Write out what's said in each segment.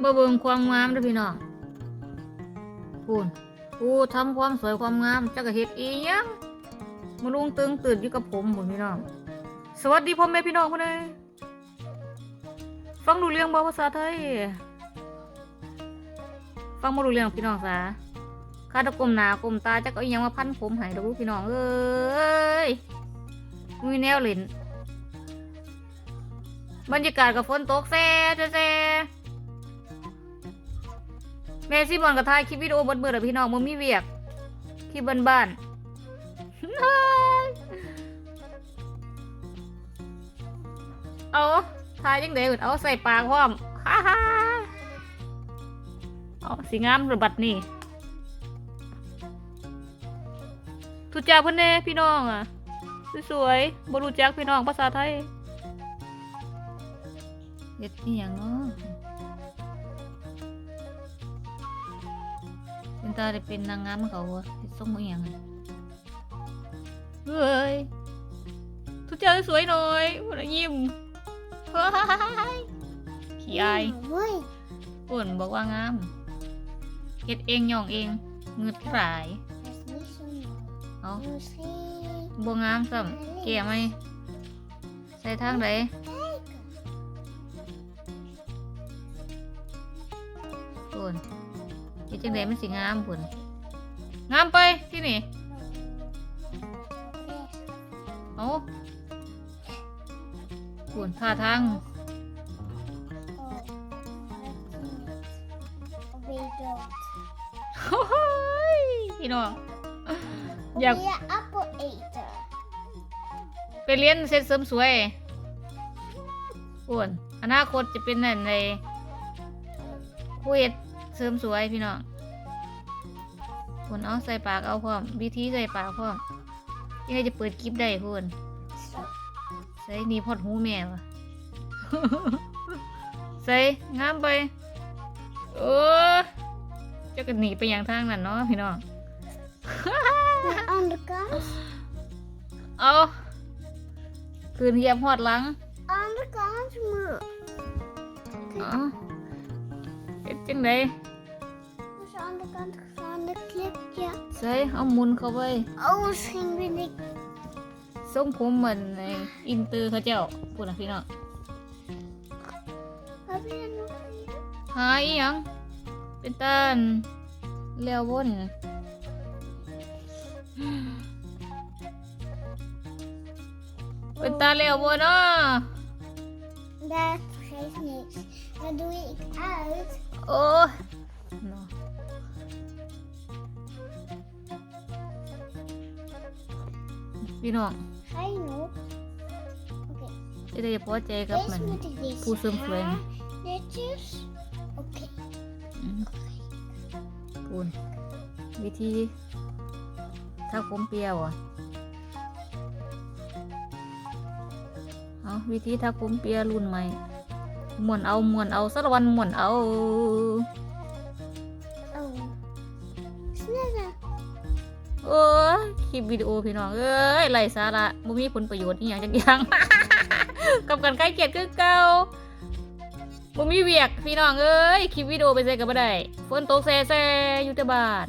บ่เบิ่งความงามเด้อพี่น้องพูนกูทำความสวยความงามจักกะเฮ็ดอีหยังมาลุงตึงตื่นอยู่กับผมพุ่นพี่น้อง สวัสดีพ่อแม่พี่น้องพุ่นเอ้ยฟังดูเรื่องบ่ภาษาไทย ฟังบ่รู้เรื่องพี่น้องจ้าข้าตะกลมหน้ากลมตาจักเอาอีหยังมาพันผมให้ดอกลูกพี่น้องเอ้ยมีแนวเล่นบรรยากาศกับฝนตกแซ่แซ่ แม่ซิบอนกับถ่ายคลิปวิดีโอเบิดเบิดอพี่น้องมึงมีเวียกคลิปบ้านๆเอาถ่ายยังไงเอาใส่ปากพร้อมฮ่าฮ่าเอาสีงามระบัดนี่ทุจ่าเพื่อนเน่พี่น้องอะสวยๆบรู้จักพี่น้องภาษาไทยเฮ็ดนี่ยังเนาะ ตาได้เป็นนางงามเขาวะเฮ็ดส่งมาอหย่างอะเฮ้ยทุจ่าสวยๆหน่อยพุ่นน่ะยิ้มเฮ้ยขี้อายเว้ยปุ่นบอกว่างามเฮ็ดเองย่องเองเงืดหลาย Das ist nicht so nah. เอา Du siehst. บ่งามซ้ำแก่ไหมใส่ทางใดปุ่นเฮ็ดจังไดมันสิงามปุ่นงามไปที่นี่เอาปุ่นท่าทางโอ้ยพี่น้องอยากไปเรียนเสร็จเสริมสวยอ้วนอนาคตจะเป็นนั่นในผู้เฮ็ด เสริมสวยพี่น้องคุณเอาใส่ปากเอาพร้อม วิธีใส่ปากพร้อมยังไงจะเปิดคลิปได้คุณ Så. ใส่หนี่พอดหูแม่วะใส่งามไปโอ้เจะกันหนีไปอย่างทางนั้นเนาะพี่น้อง Den andra kant. เอาคืนเหยียบหอดหลัง Andra kant mu. อ๋อเฮ็ดจังได Dus andra kant van de clip, ja. ใส่เอาหมุนเข้าไป Oh, misschien ben ik. ทรงผมเหมือนในอินเตอร์เขาเจ้าพูดนะพี่น้อง Heb je er nog een? หาอีหยัง เป็นต้านแล้ววนเป็นตาแล้ววนเนาะ Dat geeft niks. Dan doe ik uit. โอ้ยเนาะ พี่น้อง Ga je nog? Oké. จะได้พอใจกับมัน Eerst moet ik deze Poes hem haar flame. netjes. Oké. อืมปูนวิธีถ้าผมเปียวอะเอาวิธีถ้าผมเปียรุ่นใหม่หมวนเอาหมวนเอาสักวันหมวนเอา เอ้คลิปวิดีโอพี่น้องเอ้ยไรสาระบ่มีผลประโยชน์อีหยังจักอย่างกับกันใกล้เกียดคือเก่าบ่มีเวียกพี่น้องเอ้ยคลิปวิดีโอไปใส่กับบ่ได้ฝนตกแซ่ๆอยู่แต่บ้าน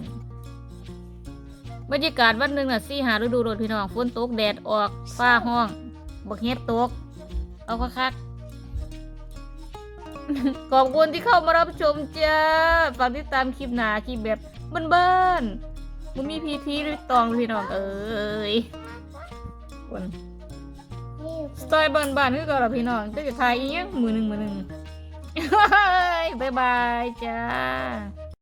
บรรยากาศวันหนึ่งน่ะสี่หาฤดูร้อนพี่น้องฝนตกแดดออกฟ้าห้องบักเฮ็ดตก เอาคักๆขอบคุณที่เข้ามารับชมจ้าฝากติดตามคลิปหนาคลิปแบบเบ้านๆ มันมีพีทีหรือตองพี่น้องเอ้ยคน Heel สไตล์บ้านๆคือเก็เราพี่น้องจะจะทายอีกมือหนึ่งมือหนึ่งบ๊ายบายจ้า